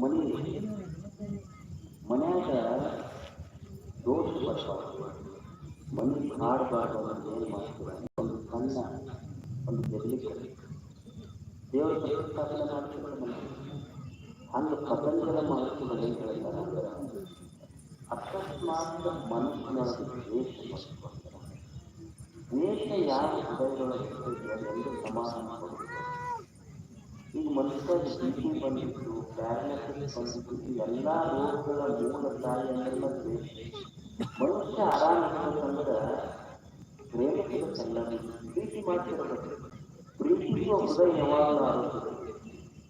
ಮನೆ ಮನ್ಯಾಗ ದೋಷ ಬರ್ಬಾರ್ದು ಮನೆ ಕಾಡಬಾರ್ದು ಅನ್ನೋದು ಏನು ಮಾಡ್ತೀರ ಒಂದು ಸಣ್ಣ ಒಂದು ಗೆಲ್ಲಿಕ್ಕೆ ದೇವರ ಪ್ರತಿಷ್ಠಾಪನೆ ಮಾಡ್ತಿದ್ರೆ ಮನೆ ಹಂಗೆ ಪತಂಜಲ ಮಾಡ್ತಿದ್ರೆ ಏನು ಹೇಳ್ತಾರೆ ಅಂದ್ರೆ ಅಕಸ್ಮಾತ್ ಮನಸ್ಸಿನೊಳಗೆ ದ್ವೇಷ ಬರ್ತಾರೆ ದ್ವೇಷ ಯಾವ ಹೃದಯದೊಳಗೆ ಇರ್ತೈತೆ ಎಂದು ಸಮಾಧಾನ ಕೊಡುತ್ತೆ ಈಗ ಮನುಷ್ಯ ಬಿ ಬಂದಿತ್ತು ಪ್ಯಾರಲೈಸಿಸ್ ಸಂಸ್ಕೃತಿ ಎಲ್ಲಾ ರೋಗಗಳ ಮೂಲ ತಾಯಿ ದ್ವೇಷ ಮನುಷ್ಯ ಆರಾಮ ಇರ್ಬೇಕಂದ್ರೆ ಪ್ರೇಮ ಇರುತ್ತಲ್ಲ ಪ್ರೀತಿ ಮಾಡ್ತಿರಬೇಕು. ಪ್ರೀತಿಸುವ ಹೃದಯ ಯಾವಾಗಲೂ ಆರೋಗ್ಯ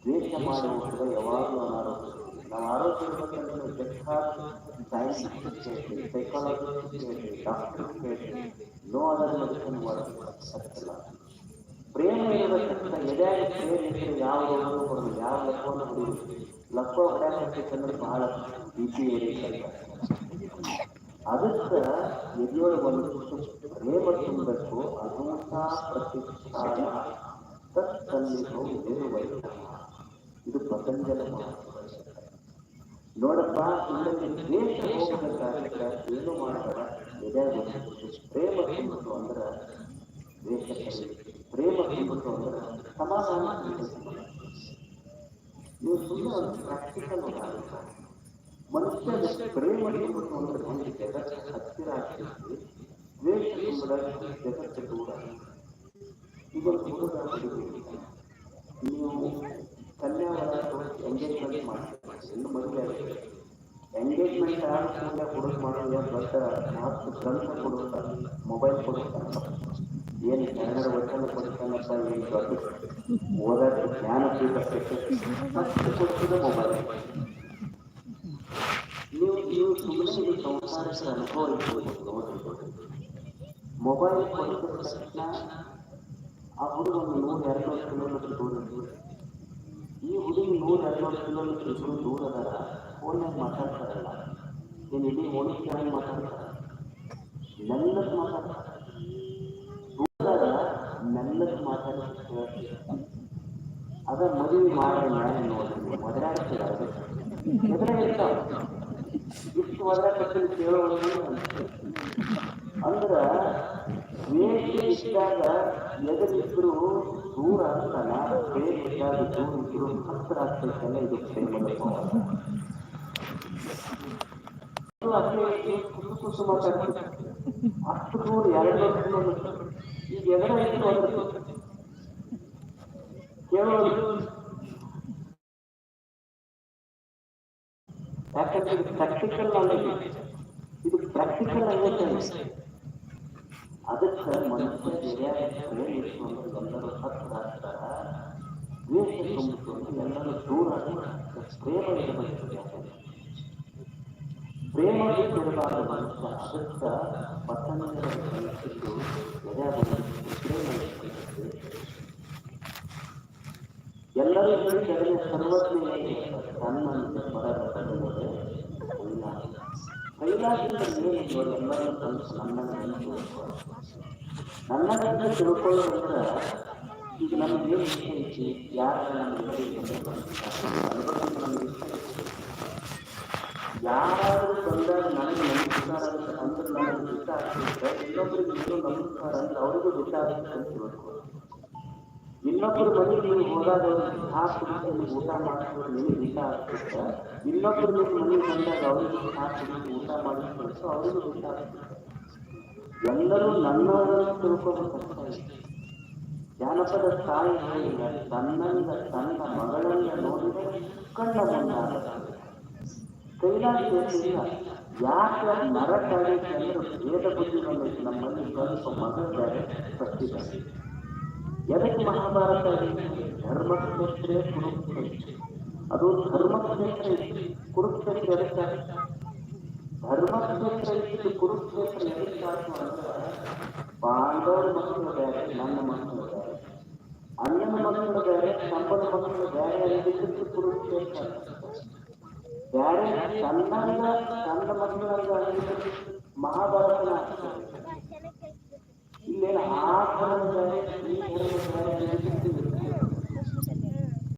ದ್ವೇಷ ಮಾಡುವ ಹೃದಯ ಯಾವಾಗಲೂ ಅನಾರೋಗ್ಯ ನಾವು ಆರೋಗ್ಯ ಬೇಕಾದ ಸೈನ್ಸ್ ಕೇಳ್ತೀವಿ ಸೈಕಾಲಜಿಸ್ಟ್ ಕೇಳ್ತೀವಿ ಡಾಕ್ಟರ್ ಕೇಳ್ತೀವಿ ನೋ ಅದರ್ ಮೆಡಿಸಿನ್ ಸತ್ತಿಲ್ಲ ಪ್ರೇಮ ಇರಬೇಕಂತ ಎದೆಯಾಗಿ ಸೇರಿಸಿದ್ರು ಯಾವ ರೋಗನೂ ಕೊಡೋದು ಯಾವ ಲಕ್ಕವನ್ನು ಹೊಡೆಯುದು ಲಕ್ಕ ಹೊಡ್ಯಾಕಂದ್ರೆ ಬಹಳ ಬಿಸಿ ಏರಿಕೆ ಅದಕ್ಕೆ ಎದೆಯೊಳಗೆ ಒಂದು ಪ್ರೇಮ ತುಂಬಬೇಕು ಅಹಿಂಸಾ ಪ್ರತಿಷ್ಠಾನ ತತ್ಸನ್ನಿಧೌ ನಿರ್ವಹಿತ ಇದು ಪತಂಜಲ ನೋಡಪ್ಪ ಇಲ್ಲಲ್ಲಿ ದೇಶ ಹೋಗಬೇಕಾದ್ರೆ ಏನು ಮಾಡಬೇಡ ಎದೆಯಾಗಿ ಪ್ರೇಮ ತುಂಬಿತು ಅಂದ್ರೆ ದೇಶ ಪ್ರೇಮ ತುಂಬಿತು ಅಂದ್ರೆ ಸಮಾಧಾನ ತುಂಬಿತು ನೀವು ಸುಮ್ಮನೆ ಒಂದು ಪ್ರಾಕ್ಟಿಕಲ್ ಮನುಷ್ಯ ಪ್ರೇಮ ತುಂಬಿತು ಅಂದ್ರೆ ಒಂದು ಜಗತ್ತು ಹತ್ತಿರ ಆಗ್ತೈತಿ ದ್ವೇಷ ತುಂಬಿದಾಗ ಜಗತ್ತು ದೂರ ಈಗ ಹುಡುಗ ಹುಡುಗಿ ನೀವು ಕನ್ಯಾವರ ಎಂಗೇಜ್ಮೆಂಟ್ ಮಾಡ್ತೀವಿ ಇನ್ನು ಮದುವೆ ಆಗಿದೆ ಎಂಗೇಜ್ಮೆಂಟ್ ಆದ ಕೂಡಲೇ ಹುಡುಗ ಮಾಡೋದು ದೊಡ್ಡ ಮಾತು ಗ್ರಂಥ ಕೊಡುತ್ತ ಮೊಬೈಲ್ ಕೊಡುತ್ತ ಏನು ಕನ್ನಡ ವಚನ ಕೊಡ್ತಾನಪ್ಪ ಏನು ಅದು ಓದಕ್ಕೆ ಜ್ಞಾನ ಪೀಠ ಫಸ್ಟ್ ಕೊಡ್ತಿದ್ದ ಮೊಬೈಲ್ ನೀವು ನೀವು ಸುಮ್ಮನೆ ಇದು ಸಂಸಾರಕ್ಕೆ ಅನುಭವ ನೋಡ್ರಿ. ಮೊಬೈಲ್ ಕೊಡಿದ ತಕ್ಷಣ ಆ ಹುಡುಗ ಒಂದು ನೂರ ಎರಡು ಕಿಲೋಮೀಟರ್ ದೂರ ಈ ಹುಡುಗಿ ನೂರ ಎರಡು ಕಿಲೋಮೀಟರ್ ಇದ್ರು ದೂರ ಅದಾರ ಫೋನ್ಯಾಗ ಮಾತಾಡ್ತಾರಲ್ಲ. ಏನು ಇಡೀ ಚೆನ್ನಾಗಿ ಮಾತಾಡ್ತಾರ? ಮೆಲ್ಲಕ್ಕೆ ಮಾತಾಡ್ತಾರ. ದೂರ ಮೆಲ್ಲಕ್ಕೆ ಮಾತಾಡ್ತಾರೆ ಅದ ಮದುವೆ ಮಾಡಿ ನಾನು ನೋಡ್ರಿ ಒದರಾಡ್ತೀರ ಎದುರೇ ಇರ್ತಾವ ಇಷ್ಟು ಒದರಾಕತ್ತೀನಿ ಕೇಳೋದು ಅಂದ್ರ ವೇಷ ಇದ್ದಾಗ ಎದುರಿದ್ರು ದೂರ ಆಗ್ತಾನ ಬೇರೆ ಇದ್ದಾಗ ದೂರ ಇದ್ರು ಹತ್ತಿರ ಆಗ್ತೈತಲ್ಲ ಇದು ಅದೇ ಕುಸು ಕುಸು ಅಷ್ಟು ದೂರ ಎರಡು ಕಿಲೋಮೀಟರ್ ಈಗ ಎದುರ ಇತ್ತು ಅದ್ರ ಕೇಳೋದು ಯಾಕಂದ್ರೆ ಇದು ಪ್ರಾಕ್ಟಿಕಲ್ ನಾಲೆಜ್ ಇದು ಪ್ರಾಕ್ಟಿಕಲ್ ನಾಲೆಜ್ ಅದಕ್ಕೆ ಮನುಷ್ಯ ಹಿರಿಯರ ಪ್ರೇಮಿಸುವಂತ ಎಲ್ಲರೂ ಹತ್ತಿರ ಆಗ್ತಾರ ದ್ವೇಷ ತುಂಬಿಕೊಂಡು ಎಲ್ಲರೂ ದೂರ ಆಗ್ತಾರೆ. ಪ್ರೇಮ ಇರಬೇಕು ಪ್ರೇಮ ಕೊಡಬಾರದ ಮನುಷ್ಯ ಅದಕ್ಕೆ ಪಟ್ಟಣ ಕಲಿಸಿದ್ದು. ಎಲ್ಲರೂ ಹೇಳಿದರೆ ಅದನ್ನು ಸರ್ವಜ್ಞ ತನ್ನಂತ ಪರರ ಪದವಿಗೆ ಕೈಲಾಸ ನೋಡಿ ಎಲ್ಲರನ್ನು ಕಲಿಸು ನನ್ನನ್ನು ನೆನಪು ನನ್ನನ್ನು ಈಗ ನಮಗೆ ಏನು ಯಾರು ಬಂದಾಗ ನನಗೆ ನಂಬಿಸ್ತಾರ ಅಂತ ಅಂದ್ರೆ ಆಗ್ತಿದ್ರೆ ಇನ್ನೊಬ್ರಿಗೆ ಇನ್ನೂ ನಂಬಿಸ್ತಾರ ಅಂತ ಅವ್ರಿಗೂ ಆಗುತ್ತೆ ಅಂತ ತಿಳ್ಕೊ ಇನ್ನೊಬ್ಬರ ಮನೆಗೆ ನೀವು ಹೋದಾಗ ಆ ನೀವು ಊಟ ಮಾಡಿಸ್ಕೊಂಡು ನಿಮಗೆ ಇಷ್ಟ ಆಗ್ತಿದ್ರೆ ಇನ್ನೊಬ್ಬರ ನಿಮ್ಮ ಮನೆಗೆ ಬಂದಾಗ ಅವ್ರಿಗೆ ಆ ಕುಡಿಸಿ ಊಟ ಮಾಡಿ ಕಳಿಸು ಅವ್ರಿಗೂ ಇಷ್ಟ ಆಗ್ತದೆ ಎಲ್ಲರೂ ನನ್ನವರನ್ನು ತಿಳ್ಕೊಬೇಕಂತ ಜಾನಪದ ತಾಯಿ ಹೇಳಿದ, ತನ್ನಂದ ತನ್ನ ಮಗಳನ್ನ ನೋಡಿದರೆ ಕಣ್ಣ ಮುಂದಾದ ಕೈಲಾಸ ಯಾಕೆ ನರಕಾಗೈತೆ ಅಂದ್ರೆ ಭೇದ ಬುದ್ಧಿ ಬಂದೈತೆ ನಮ್ಮಲ್ಲಿ ಸ್ವಲ್ಪ ಮಗಳು ಬೇರೆ ಸತ್ತಿದ್ದಾರೆ ಎದಕ್ಕೆ ಮಹಾಭಾರತ ಧರ್ಮಕ್ಷೇತ್ರ ಕುರುಕ್ಷೇತ್ರ. ಅದು ಧರ್ಮಕ್ಷೇತ್ರ. ಕುರುಕ್ಷೇತ್ರ ಎದಕ್ಕೆ? ಧರ್ಮಕ್ಷೇತ್ರ ಇತ್ತು ಕುರುಕ್ಷೇತ್ರ ಎದಕ್ಕೆ ಪಾಂಡವರ ಮಕ್ಕಳು ಬೇರೆ, ನನ್ನ ಮಕ್ಕಳು. ಬೇರೆ ತನ್ನಂಗ ತನ್ನ ಮಕ್ಕಳಂಗ ಆಗಿದ್ದಕ್ಕೆ ಮಹಾಭಾರತನ